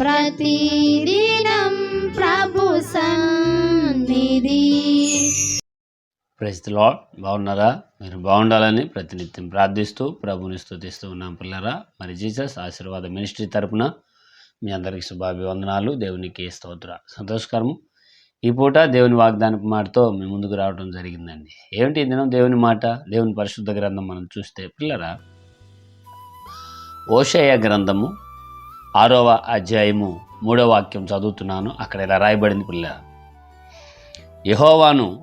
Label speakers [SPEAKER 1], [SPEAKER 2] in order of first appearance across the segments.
[SPEAKER 1] ప్రతిదినం ప్రభు సన్నిధి.
[SPEAKER 2] ప్రైజ్ బాగున్నారా? మీరు బాగుండాలని ప్రతినిత్యం ప్రార్థిస్తూ ప్రభుని స్థుతిస్తూ ఉన్నాం పిల్లరా. మరి జీసస్ ఆశీర్వాద మినిస్ట్రీ తరపున మీ అందరికీ శుభాభివందనాలు దేవునికి స్తోత్ర. సంతోషకరము. ఈ పూట దేవుని వాగ్దానపు మాటతో మీ ముందుకు రావడం జరిగిందండి. ఏమిటి ఈ దినం దేవుని మాట? దేవుని పరిశుద్ధ గ్రంథం మనం చూస్తే పిల్లరా ఓషయ గ్రంథము ఆరవ అధ్యాయము మూడవ వాక్యం చదువుతున్నాను. అక్కడ ఇలా రాయబడింది పిల్ల. యహోవాను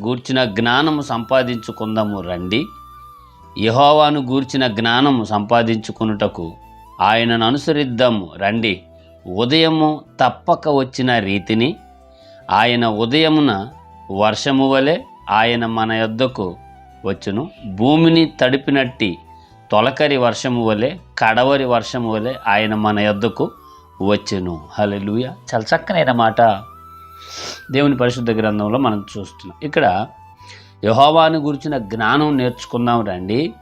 [SPEAKER 2] గూర్చిన జ్ఞానము సంపాదించుకుందాము రండి. యహోవాను గూర్చిన జ్ఞానము సంపాదించుకునుటకు ఆయనను అనుసరిద్దాము రండి. ఉదయము తప్పక వచ్చిన రీతిని ఆయన ఉదయమున వర్షము వలె ఆయన మన యొద్దకు వచ్చును. భూమిని తడిపినట్టి తొలకరి వర్షము వలె కడవరి వర్షము వలె ఆయన మన యొద్దకు హలే లూయ చాలా చక్కనైన మాట దేవుని పరిశుద్ధ గ్రంథంలో మనం చూస్తున్నాం. ఇక్కడ యహోవాను గురించిన జ్ఞానం నేర్చుకుందాం రండి.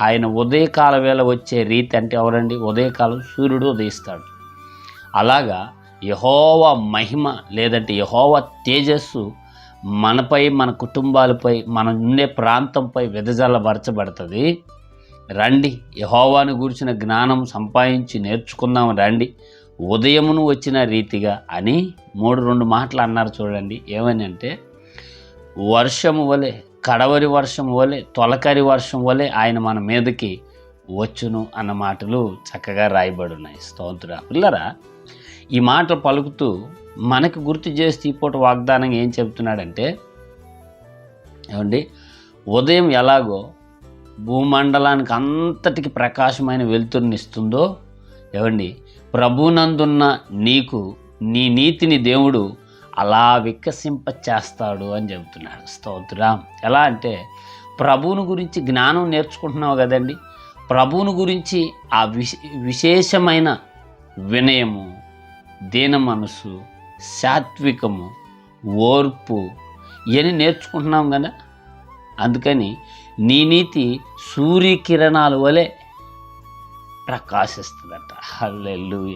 [SPEAKER 2] ఆయన ఉదయకాల వేళ వచ్చే రీతి అంటే ఎవరండి? ఉదయకాలం సూర్యుడు ఉదయిస్తాడు. అలాగా యహోవ మహిమ లేదంటే యహోవ తేజస్సు మనపై మన కుటుంబాలపై మన ఉండే ప్రాంతంపై వెదజల్లబరచబడుతుంది. రండి యహోవాను గురిచిన జ్ఞానం సంపాదించి నేర్చుకుందాం రండి. ఉదయమును వచ్చిన రీతిగా అని మూడు రెండు మాటలు అన్నారు చూడండి. ఏమని అంటే వర్షము వలె కడవరి వర్షం వలె తొలకరి వర్షం వలె ఆయన మన మీదకి వచ్చును అన్న మాటలు చక్కగా రాయబడి ఉన్నాయి స్తోత్ర. పిల్లరా ఈ మాట పలుకుతూ మనకు గుర్తు చేస్తే ఈ పూట వాగ్దానం ఏం చెప్తున్నాడంటే ఏమండి ఉదయం ఎలాగో భూమండలానికి అంతటికి ప్రకాశమైన వెలుతురునిస్తుందో ఏమండి ప్రభునందున్న నీకు నీ నీతిని దేవుడు అలా వికసింప చేస్తాడు అని చెబుతున్నాడు. స్తోత్రం. ఎలా అంటే ప్రభువుని గురించి జ్ఞానం నేర్చుకుంటున్నావు కదండి? ప్రభువుని గురించి ఆ విశేషమైన వినయము దీన మనసు సాత్వికము ఓర్పు ఇవన్నీ నేర్చుకుంటున్నాం కదా? అందుకని నీ నీతి సూర్యకిరణాలు వలె ప్రకాశిస్తుందట. హల్లెలూయ.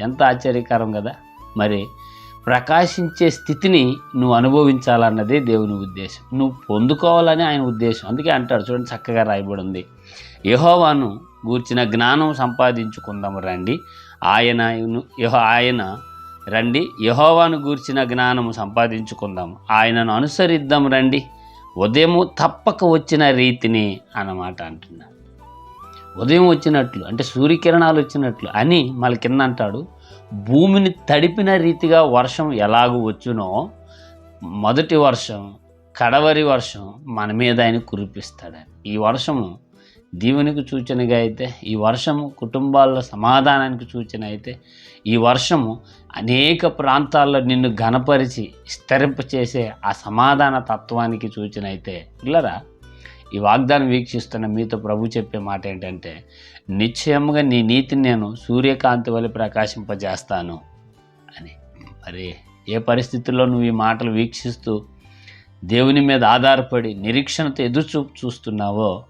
[SPEAKER 2] ఎంత ఆశ్చర్యకరం కదా. మరి ప్రకాశించే స్థితిని నువ్వు అనుభవించాలన్నదే దేవుని ఉద్దేశం. నువ్వు పొందుకోవాలని ఆయన ఉద్దేశం. అందుకే అంటాడు చూడండి చక్కగా రాయబడి ఉంది. యహోవాను గూర్చిన జ్ఞానం సంపాదించుకుందాము రండి. ఆయన ఆయన రండి. యహోవాను గూర్చిన జ్ఞానము సంపాదించుకుందాము. ఆయనను అనుసరిద్దాం రండి. ఉదయం తప్పక వచ్చిన రీతిని అన్నమాట అంటున్నాడు ఉదయం వచ్చినట్లు అంటే సూర్యకిరణాలు వచ్చినట్లు అని మళ్ళీ కింద అంటాడు భూమిని తడిపిన రీతిగా వర్షం ఎలాగూ వచ్చునో మొదటి వర్షం కడవరి వర్షం మన మీద ఆయన కురిపిస్తాడని. ఈ వర్షము దీవునికి సూచనగా అయితే ఈ వర్షము కుటుంబాల్లో సమాధానానికి సూచన అయితే ఈ వర్షము అనేక ప్రాంతాల్లో నిన్ను ఘనపరిచి చేసే ఆ సమాధాన తత్వానికి సూచన అయితే పిల్లరా ఈ వాగ్దానం వీక్షిస్తున్న మీతో ప్రభు చెప్పే మాట ఏంటంటే నిశ్చయముగా నీ నీతిని నేను సూర్యకాంతి వల్ల ప్రకాశింపజేస్తాను అని. మరి ఏ పరిస్థితుల్లో నువ్వు ఈ మాటలు వీక్షిస్తూ దేవుని మీద ఆధారపడి నిరీక్షణతో ఎదురు చూపు చూస్తున్నావో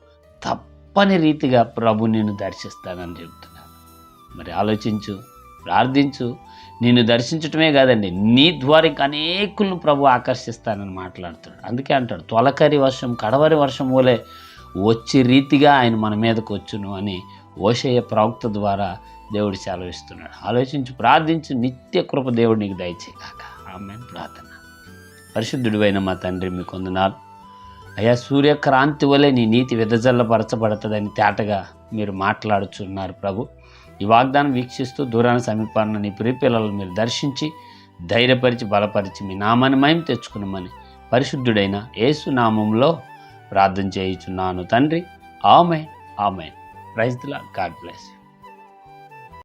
[SPEAKER 2] తప్పని రీతిగా ప్రభు నిన్ను దర్శిస్తానని చెప్తున్నాను మరి ఆలోచించు ప్రార్థించు. నిన్ను దర్శించటమే కాదండి నీ ద్వారా అనేకులను ప్రభు ఆకర్షిస్తానని మాట్లాడుతున్నాడు. అందుకే అంటాడు తొలకరి వర్షం కడవరి వర్షం వలె వచ్చే రీతిగా ఆయన మన మీదకు వచ్చును అని ఓషయ్య ప్రవక్త ద్వారా దేవుడు సెలవిస్తున్నాడు. ఆలోచించి ప్రార్థించు నిత్య కృప దేవుడు నీకు దయచేయగాక. ఆమె ప్రార్థన. పరిశుద్ధుడివైన మా తండ్రి మీ కొందనాలు. అయ్యా సూర్యక్రాంతి వలె నీ నీతి విదజల్లపరచబడుతుందని తేటగా మీరు మాట్లాడుచున్నారు ప్రభు. ఈ వాగ్దానం వీక్షిస్తూ దూరాన సమీపాన్న నీ ప్రియపిల్లలను మీరు దర్శించి ధైర్యపరిచి బలపరిచి మీ నామాన్ని మయం తెచ్చుకున్నామని పరిశుద్ధుడైన యేసు నామంలో ప్రార్థన చేయుచున్నాను తండ్రి. ఆమె ఆమె ప్రైజ్లా గాడ్ బ్లెస్ యూ.